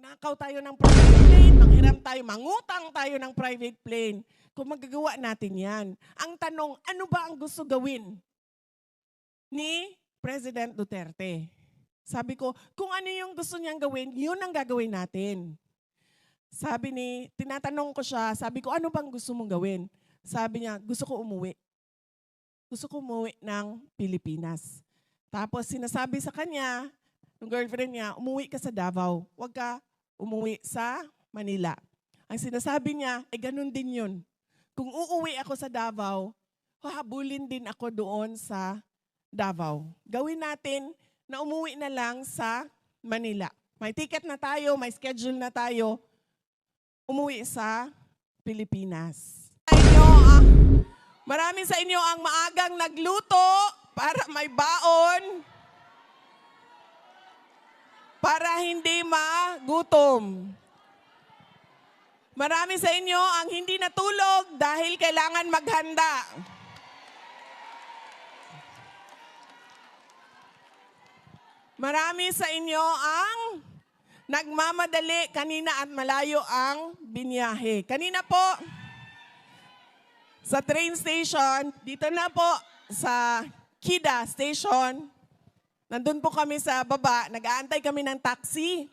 magnakaw tayo ng private plane, manghiram tayo, mangutang tayo ng private plane. Kung magagawa natin yan. Ang tanong, ano ba ang gusto gawin ni President Duterte? Sabi ko, kung ano yung gusto niyang gawin, yun ang gagawin natin. Sabi ni, tinatanong ko siya, sabi ko, ano bang gusto mong gawin? Sabi niya, gusto ko umuwi. Gusto ko umuwi ng Pilipinas. Tapos sinasabi sa kanya, ng girlfriend niya, umuwi ka sa Davao. Huwag ka umuwi sa Manila. Ang sinasabi niya, eh ganun din yun. Kung uuwi ako sa Davao, hahabulin din ako doon sa Davao. Gawin natin na umuwi na lang sa Manila. May ticket na tayo, may schedule na tayo, umuwi sa Pilipinas. Sa inyo, ah, marami sa inyo ang maagang nagluto para may baon, para hindi magutom. Marami sa inyo ang hindi natulog dahil kailangan maghanda. Marami sa inyo ang nagmamadali kanina at malayo ang binyahe. Kanina po, sa train station, dito na po sa Kida Station, nandun po kami sa baba, nag-aantay kami ng taxi.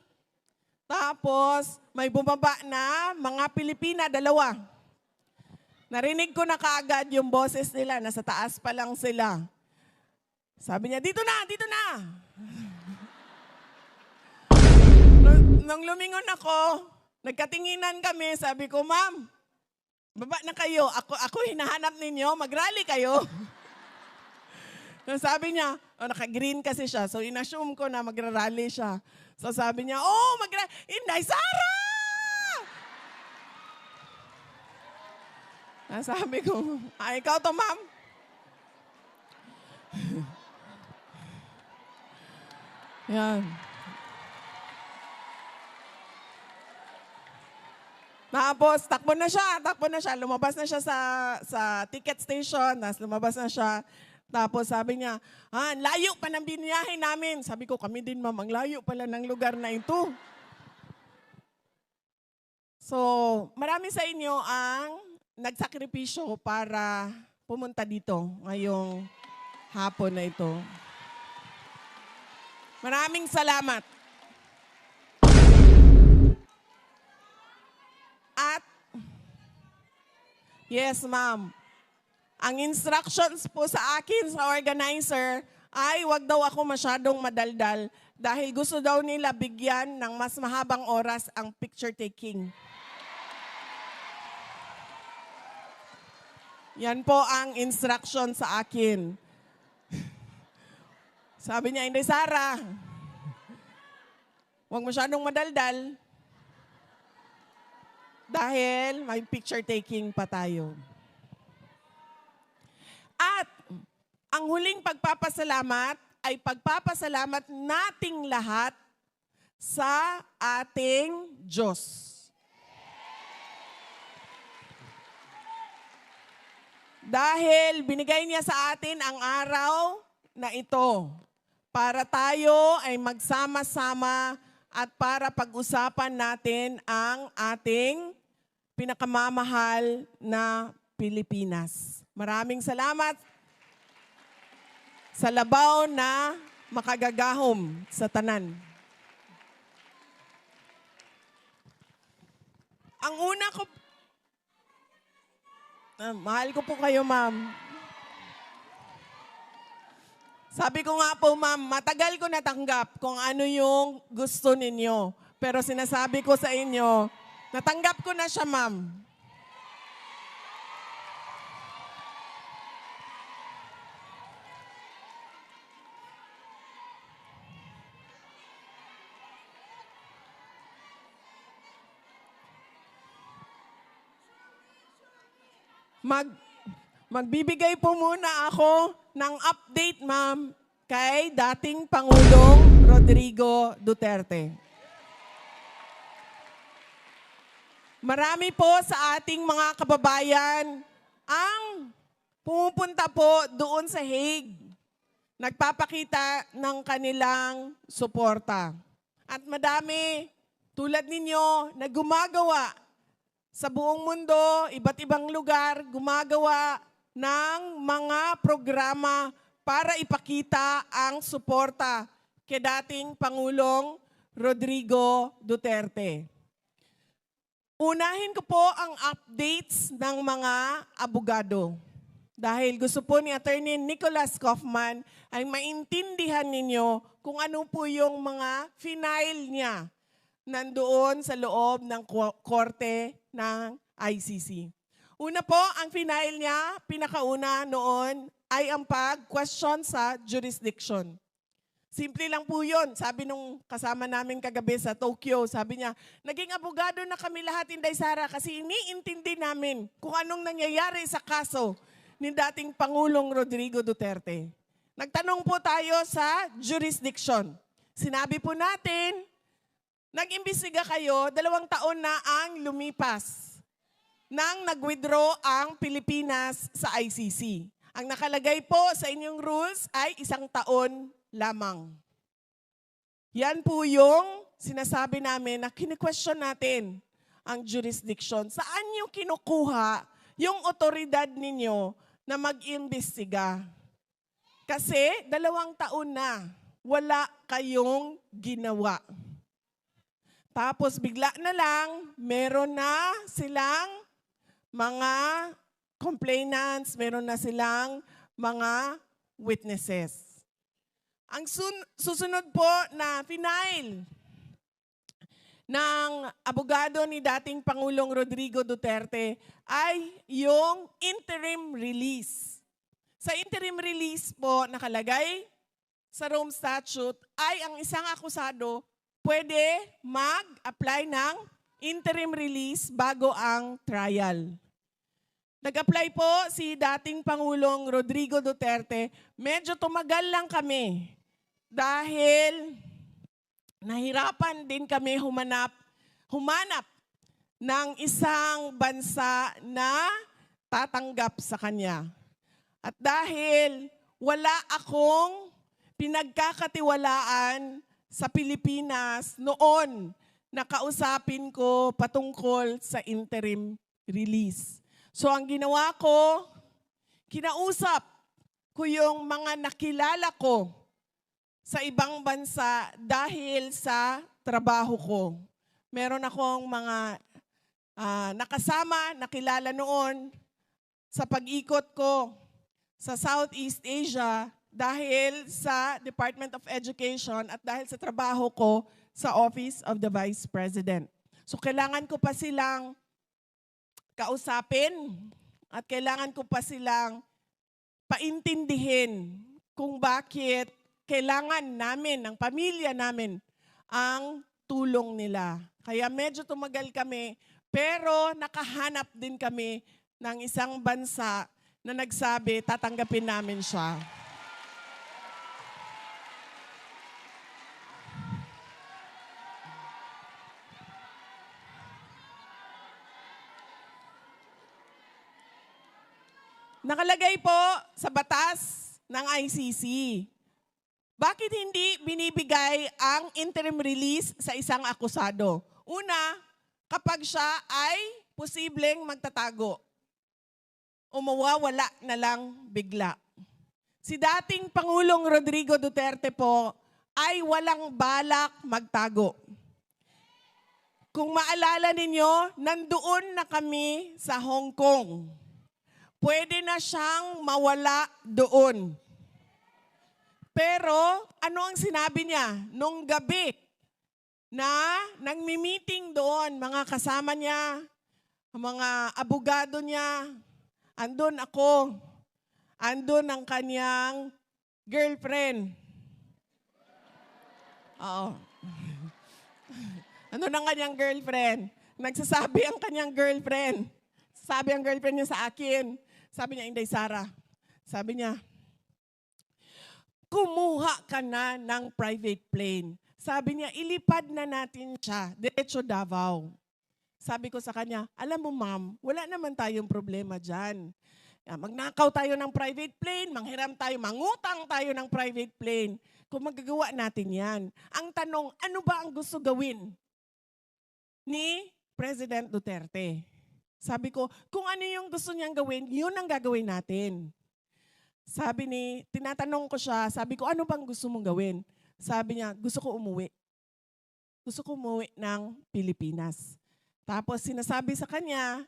Tapos, may bumaba na mga Pilipina, dalawa. Narinig ko na kaagad yung boses nila, nasa taas pa lang sila. Sabi niya, dito na, dito na. nung, lumingon ako, nagkatinginan kami, sabi ko, ma'am, baba na kayo. Ako, ako hinahanap ninyo, mag-rally kayo. Nung sabi niya, oh, naka-green kasi siya, so inassume ko na magra-rally siya. So sabi niya, oh, magra Inday Sara! Ah, sabi ko, ah, ikaw to, ma'am? Yan. Tapos, takbo na siya, takbo na siya. Lumabas na siya sa, sa ticket station, tapos lumabas na siya. Tapos sabi niya, ah, layo pa ng biniyahe namin. Sabi ko, kami din ma'am, ang layo pala ng lugar na ito. So, marami sa inyo ang nagsakripisyo para pumunta dito ngayong hapon na ito. Maraming salamat. At, yes ma'am, ang instructions po sa akin sa organizer ay wag daw ako masyadong madaldal dahil gusto daw nila bigyan ng mas mahabang oras ang picture taking. Yan po ang instruction sa akin. Sabi niya, hindi Sara, huwag masyadong madaldal dahil may picture taking pa tayo. At ang huling pagpapasalamat ay pagpapasalamat nating lahat sa ating Diyos. Dahil binigay niya sa atin ang araw na ito para tayo ay magsama-sama at para pag-usapan natin ang ating pinakamamahal na Pilipinas. Maraming salamat sa labaw na makagagahom sa tanan. Ang una ko, Ah, mahal ko po kayo, ma'am. Sabi ko nga po, ma'am, matagal ko natanggap kung ano yung gusto ninyo. Pero sinasabi ko sa inyo, natanggap ko na siya, ma'am. Mag, magbibigay po muna ako ng update, ma'am, kay dating Pangulong Rodrigo Duterte. Marami po sa ating mga kababayan ang pumupunta po doon sa Hague. Nagpapakita ng kanilang suporta. At madami tulad ninyo na gumagawa sa buong mundo, iba't ibang lugar, gumagawa ng mga programa para ipakita ang suporta kay dating Pangulong Rodrigo Duterte. Unahin ko po ang updates ng mga abogado. Dahil gusto po ni Attorney Nicholas Kaufman ay maintindihan ninyo kung ano po yung mga final niya nandoon sa loob ng ko- korte ng ICC. Una po, ang final niya, pinakauna noon, ay ang pag-question sa jurisdiction. Simple lang po yun. Sabi nung kasama namin kagabi sa Tokyo, sabi niya, naging abogado na kami lahat, Inday Sara, kasi iniintindi namin kung anong nangyayari sa kaso ni dating Pangulong Rodrigo Duterte. Nagtanong po tayo sa jurisdiction. Sinabi po natin, nag-imbestiga kayo, dalawang taon na ang lumipas nang nag-withdraw ang Pilipinas sa ICC. Ang nakalagay po sa inyong rules ay isang taon lamang. Yan po yung sinasabi namin na kine-question natin ang jurisdiction. Saan yung kinukuha yung otoridad ninyo na mag-imbestiga? Kasi dalawang taon na wala kayong ginawa. Tapos bigla na lang, meron na silang mga complainants, meron na silang mga witnesses. Ang sun- susunod po na final ng abogado ni dating Pangulong Rodrigo Duterte ay yung interim release. Sa interim release po nakalagay sa Rome Statute ay ang isang akusado pwede mag-apply ng interim release bago ang trial. Nag-apply po si dating Pangulong Rodrigo Duterte. Medyo tumagal lang kami dahil nahirapan din kami humanap, humanap ng isang bansa na tatanggap sa kanya. At dahil wala akong pinagkakatiwalaan sa Pilipinas noon na kausapin ko patungkol sa interim release. So ang ginawa ko, kinausap ko yung mga nakilala ko sa ibang bansa dahil sa trabaho ko. Meron akong mga ah, nakasama, nakilala noon sa pag-ikot ko sa Southeast Asia dahil sa Department of Education at dahil sa trabaho ko sa Office of the Vice President. So kailangan ko pa silang kausapin at kailangan ko pa silang paintindihin kung bakit kailangan namin, ng pamilya namin, ang tulong nila. Kaya medyo tumagal kami, pero nakahanap din kami ng isang bansa na nagsabi, tatanggapin namin siya. Nakalagay po sa batas ng ICC. Bakit hindi binibigay ang interim release sa isang akusado? Una, kapag siya ay posibleng magtatago. O mawawala na lang bigla. Si dating Pangulong Rodrigo Duterte po ay walang balak magtago. Kung maalala ninyo, nandoon na kami sa Hong Kong. Pwede na siyang mawala doon. Pero ano ang sinabi niya nung gabi na nagmi-meeting doon, mga kasama niya, mga abogado niya, andun ako, andun ang kanyang girlfriend. Oo. andun ang kanyang girlfriend. Nagsasabi ang kanyang girlfriend. Sabi ang girlfriend niya sa akin, sabi niya, Inday Sara, sabi niya, kumuha ka na ng private plane. Sabi niya, ilipad na natin siya, diretso Davao. Sabi ko sa kanya, alam mo ma'am, wala naman tayong problema dyan. Ah, Magnakaw tayo ng private plane, manghiram tayo, mangutang tayo ng private plane. Kung magagawa natin yan. Ang tanong, ano ba ang gusto gawin ni President Duterte. Sabi ko, kung ano yung gusto niyang gawin, yun ang gagawin natin. Sabi ni, tinatanong ko siya, sabi ko, ano bang gusto mong gawin? Sabi niya, gusto ko umuwi. Gusto ko umuwi ng Pilipinas. Tapos sinasabi sa kanya,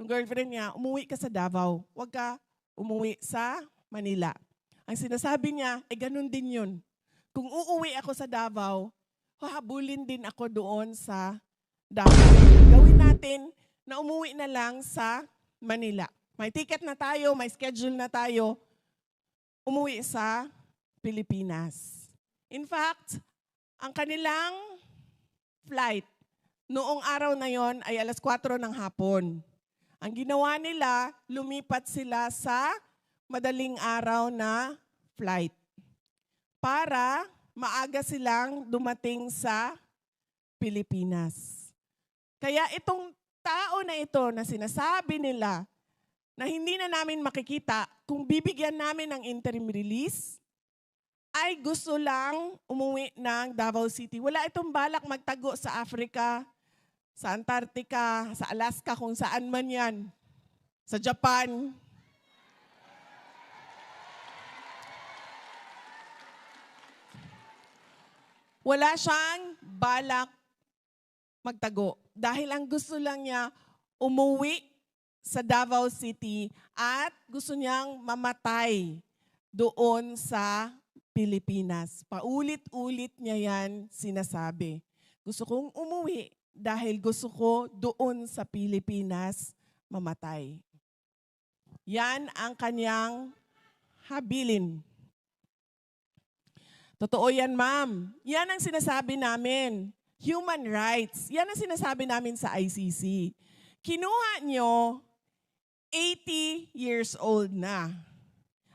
ng girlfriend niya, umuwi ka sa Davao. Huwag ka umuwi sa Manila. Ang sinasabi niya, eh ganun din yun. Kung uuwi ako sa Davao, hahabulin din ako doon sa Davao. Gawin natin na umuwi na lang sa Manila. May ticket na tayo, may schedule na tayo, umuwi sa Pilipinas. In fact, ang kanilang flight noong araw na yon ay alas 4 ng hapon. Ang ginawa nila, lumipat sila sa madaling araw na flight para maaga silang dumating sa Pilipinas. Kaya itong tao na ito na sinasabi nila na hindi na namin makikita kung bibigyan namin ng interim release, ay gusto lang umuwi ng Davao City. Wala itong balak magtago sa Africa, sa Antarctica, sa Alaska, kung saan man yan. Sa Japan. Wala siyang balak magtago. Dahil ang gusto lang niya, umuwi sa Davao City at gusto niyang mamatay doon sa Pilipinas. Paulit-ulit niya yan sinasabi. Gusto kong umuwi dahil gusto ko doon sa Pilipinas mamatay. Yan ang kanyang habilin. Totoo yan, ma'am. Yan ang sinasabi namin. Human rights. Yan ang sinasabi namin sa ICC. Kinuha nyo 80 years old na.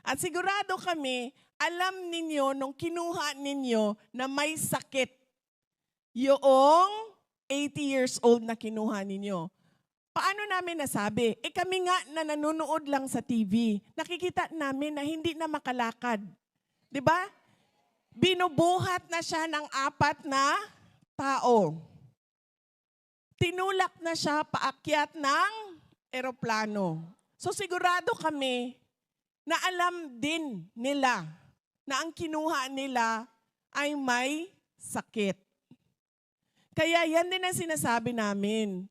At sigurado kami, alam ninyo nung kinuha ninyo na may sakit yung 80 years old na kinuha ninyo. Paano namin nasabi? Eh kami nga na nanonood lang sa TV, nakikita namin na hindi na makalakad. 'Di ba? Binubuhat na siya ng apat na tao. Tinulak na siya paakyat ng eroplano. So sigurado kami na alam din nila na ang kinuha nila ay may sakit. Kaya yan din ang sinasabi namin.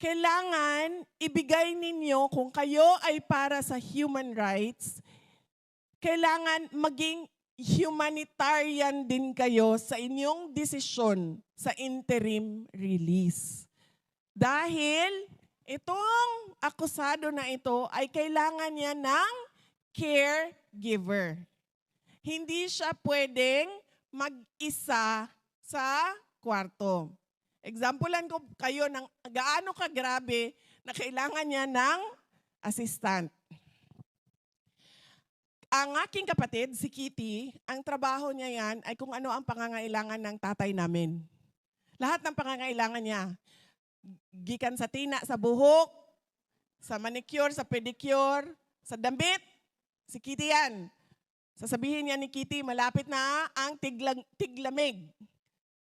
Kailangan ibigay ninyo kung kayo ay para sa human rights, kailangan maging humanitarian din kayo sa inyong desisyon sa interim release. Dahil itong akusado na ito ay kailangan niya ng caregiver. Hindi siya pwedeng mag-isa sa kwarto. Examplean ko kayo ng gaano kagrabe na kailangan niya ng assistant. Ang aking kapatid, si Kitty, ang trabaho niya yan ay kung ano ang pangangailangan ng tatay namin. Lahat ng pangangailangan niya. Gikan sa tina, sa buhok, sa manicure, sa pedicure, sa damit, si Kitty yan. Sasabihin niya ni Kitty, malapit na ang tiglag, tiglamig.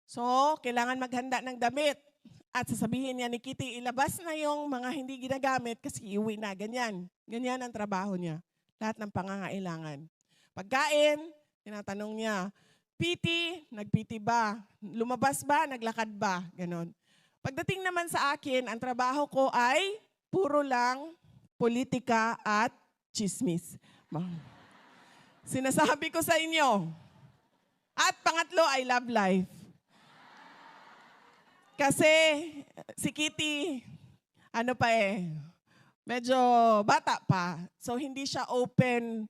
So, kailangan maghanda ng damit. At sasabihin niya ni Kitty, ilabas na yung mga hindi ginagamit kasi iuwi na. Ganyan. Ganyan ang trabaho niya. Lahat ng pangangailangan. Pagkain, tinatanong niya, PT, nag-PT ba? Lumabas ba? Naglakad ba? Ganon. Pagdating naman sa akin, ang trabaho ko ay puro lang politika at chismis. Sinasabi ko sa inyo. At pangatlo, I love life. Kasi si Kitty, ano pa eh, medyo bata pa. So hindi siya open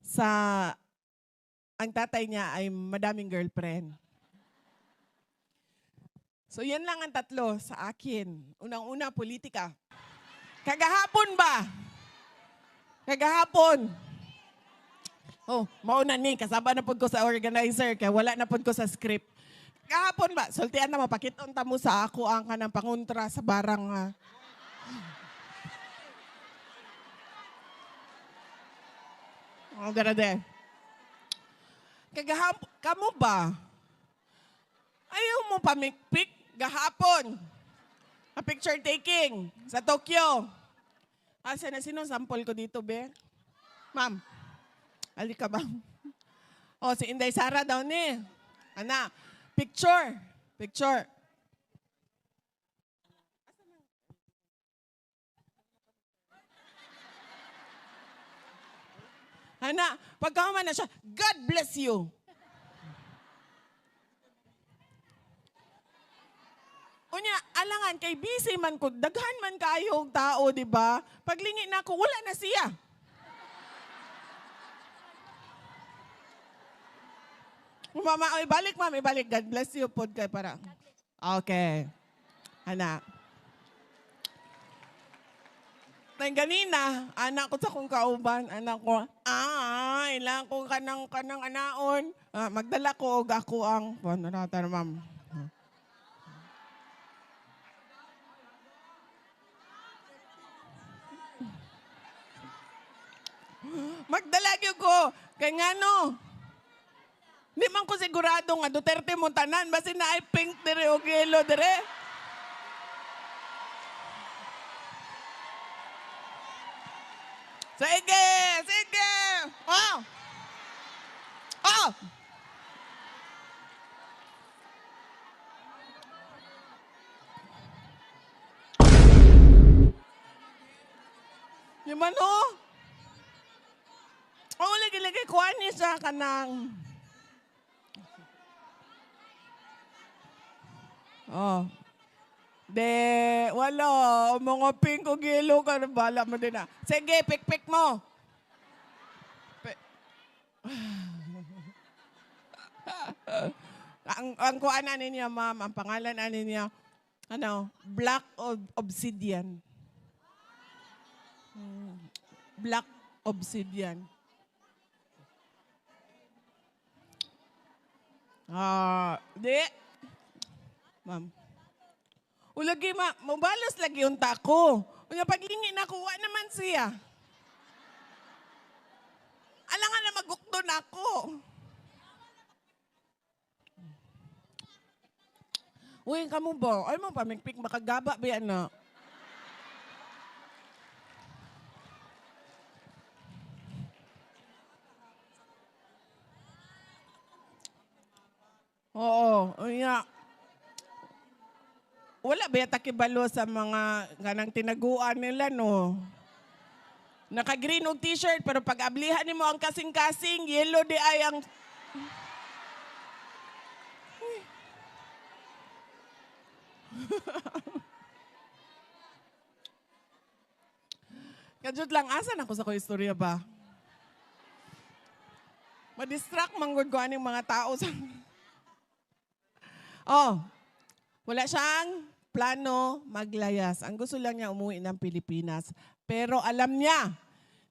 sa ang tatay niya ay madaming girlfriend. So yan lang ang tatlo sa akin. Unang-una, politika. Kagahapon ba? Kagahapon. Oh, mauna ni, kasaba na pod ko sa organizer, kaya wala na pod ko sa script. Kahapon ba, sultian na mapakiton ta mo sa ako ang kanang panguntra sa barang ah. Oh, garade. Kagahap, kamo ba? Ayaw mo pamikpik gahapon. A picture taking sa Tokyo. Asa na sino sample ko dito, be? Ma'am. Ali ka ba? O, si Inday Sara daw ni. Ana, picture. Picture. Ana, pagkaman na siya, God bless you. Unya, alangan kay busy man ko, daghan man kayo og tao, di ba? Paglingi na ako, wala na siya. Mama, ay balik ma'am, ibalik. God bless you pod kay para. Okay. Anak. Nang ganina, anak ko sa kong kauban, anak ko, ah, ilang ko kanang kanang anaon. Ah, magdala ko og ako ang, ano na ma'am. Magdala gyud ko. Kay ngano? Di man ko sigurado nga Duterte mo tanan basi na ay pink dire o yellow dire. Sige, sige. Oh. Oh. Yung oh, ano? Oo, lagi-lagi kuha ni sa kanang. Oh. De, wala. Mga pink o yellow ka, bala mo din ah. Sige, pik-pik mo. Pi- ang ang kuan ani niya, ma'am, ang pangalan ani niya, ano, Black Ob- Obsidian. Black Obsidian. Ah, di. Ma'am. Ulagi ma, mabalos lagi yung tako. Unya paglingi na kuha naman siya. Alangan na magukdo na ako. Uy, kamu ba? Ay mo pa, magpik makagaba ba yan na? Oo, unya. Wala ba yata kibalo sa mga ganang tinaguan nila, no? Naka-green og t-shirt, pero pag ablihan mo ang kasing-kasing, yellow di ay ang... Kajut lang, asan ako sa ko istorya ba? Ma-distract manggod ko aning mga tao sa... Oh, wala siyang plano maglayas. Ang gusto lang niya umuwi ng Pilipinas. Pero alam niya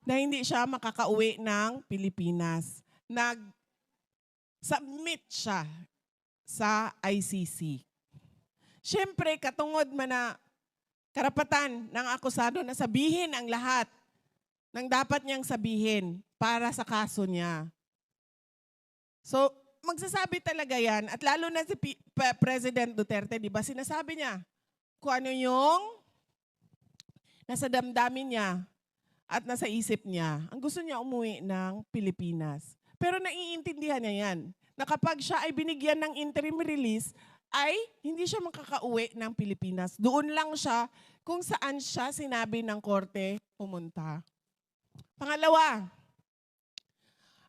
na hindi siya makakauwi ng Pilipinas. Nag-submit siya sa ICC. Siyempre, katungod man na karapatan ng akusado na sabihin ang lahat ng dapat niyang sabihin para sa kaso niya. So, magsasabi talaga yan. At lalo na si P- President Duterte, di ba, sinasabi niya kung ano yung nasa damdamin niya at nasa isip niya. Ang gusto niya umuwi ng Pilipinas. Pero naiintindihan niya yan, na kapag siya ay binigyan ng interim release, ay hindi siya makakauwi ng Pilipinas. Doon lang siya kung saan siya sinabi ng korte pumunta. Pangalawa,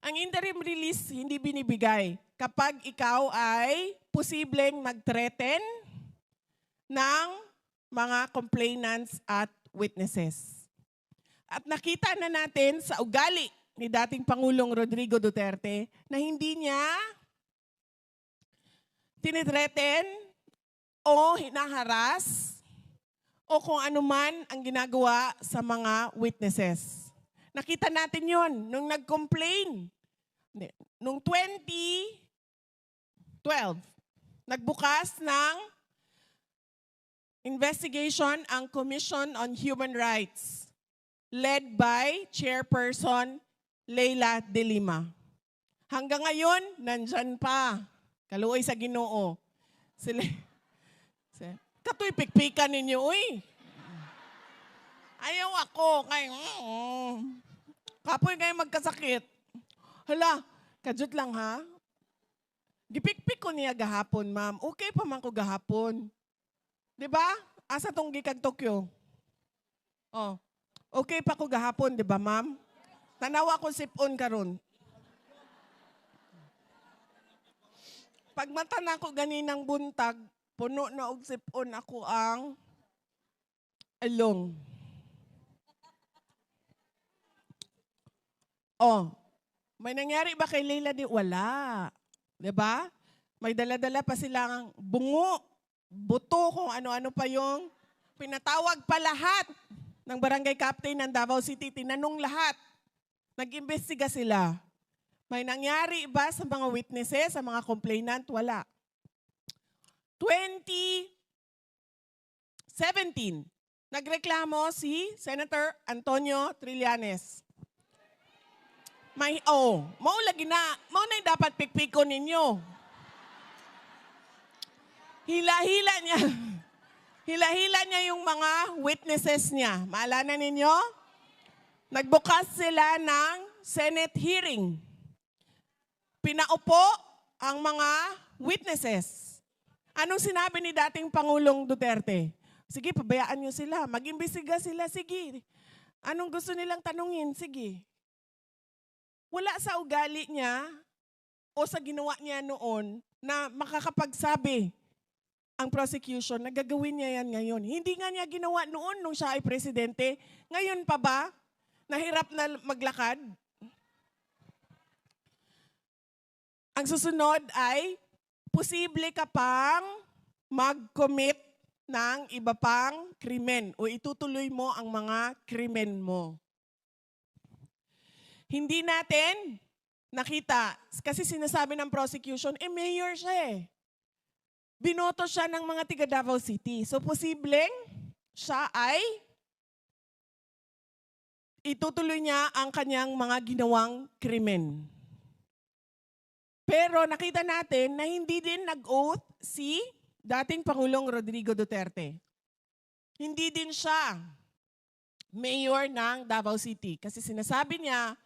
ang interim release hindi binibigay kapag ikaw ay posibleng mag-threaten ng mga complainants at witnesses. At nakita na natin sa ugali ni dating Pangulong Rodrigo Duterte na hindi niya tinitreten o hinaharas o kung ano man ang ginagawa sa mga witnesses. Nakita natin yon nung nag-complain. Nung 2012, nagbukas ng investigation ang Commission on Human Rights led by Chairperson Leila De Lima. Hanggang ngayon, nandyan pa. Kaluoy sa ginoo. Sila, si- Katoy pikpikan ninyo, uy. Ayaw ako. Kay, kapoy kayo magkasakit. Hala, kajut lang ha. Gipikpik ko niya gahapon, ma'am. Okay pa man ko gahapon. Di ba? Asa tong gikag Tokyo? Oh. Okay pa ko gahapon, di ba, ma'am? Tanawa ko sipon karon. Pag mata na ko ganinang buntag, puno na og sipon ako ang along. Oh, may nangyari ba kay Leila di? Wala. 'Di ba? May dala-dala pa silang bungo, buto, kung ano-ano pa yung pinatawag pa lahat ng barangay captain ng Davao City. Tinanong lahat. Nag-imbestiga sila. May nangyari ba sa mga witnesses, sa mga complainant? Wala. 2017, nagreklamo si Senator Antonio Trillanes. May, oh, mao lagi na, mao na yung dapat pikpiko ninyo. Hila-hila niya. Hila-hila niya yung mga witnesses niya. Maalala ninyo? Nagbukas sila ng Senate hearing. Pinaupo ang mga witnesses. Anong sinabi ni dating Pangulong Duterte? Sige, pabayaan niyo sila. Mag-imbestiga sila. Sige. Anong gusto nilang tanungin? Sige. Wala sa ugali niya o sa ginawa niya noon na makakapagsabi ang prosecution na gagawin niya yan ngayon. Hindi nga niya ginawa noon nung siya ay presidente. Ngayon pa ba? Nahirap na maglakad? Ang susunod ay posible ka pang mag-commit ng iba pang krimen o itutuloy mo ang mga krimen mo. Hindi natin nakita, kasi sinasabi ng prosecution, eh mayor siya eh. Binoto siya ng mga tiga Davao City. So posibleng siya ay itutuloy niya ang kanyang mga ginawang krimen. Pero nakita natin na hindi din nag-oath si dating Pangulong Rodrigo Duterte. Hindi din siya mayor ng Davao City kasi sinasabi niya,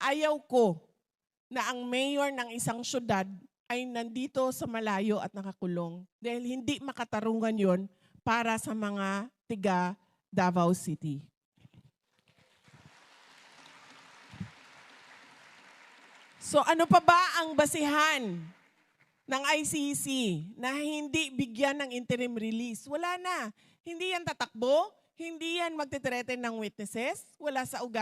ayaw ko na ang mayor ng isang syudad ay nandito sa malayo at nakakulong dahil hindi makatarungan yon para sa mga tiga Davao City. So ano pa ba ang basihan ng ICC na hindi bigyan ng interim release? Wala na. Hindi yan tatakbo, hindi yan magtitreten ng witnesses, wala sa ugali.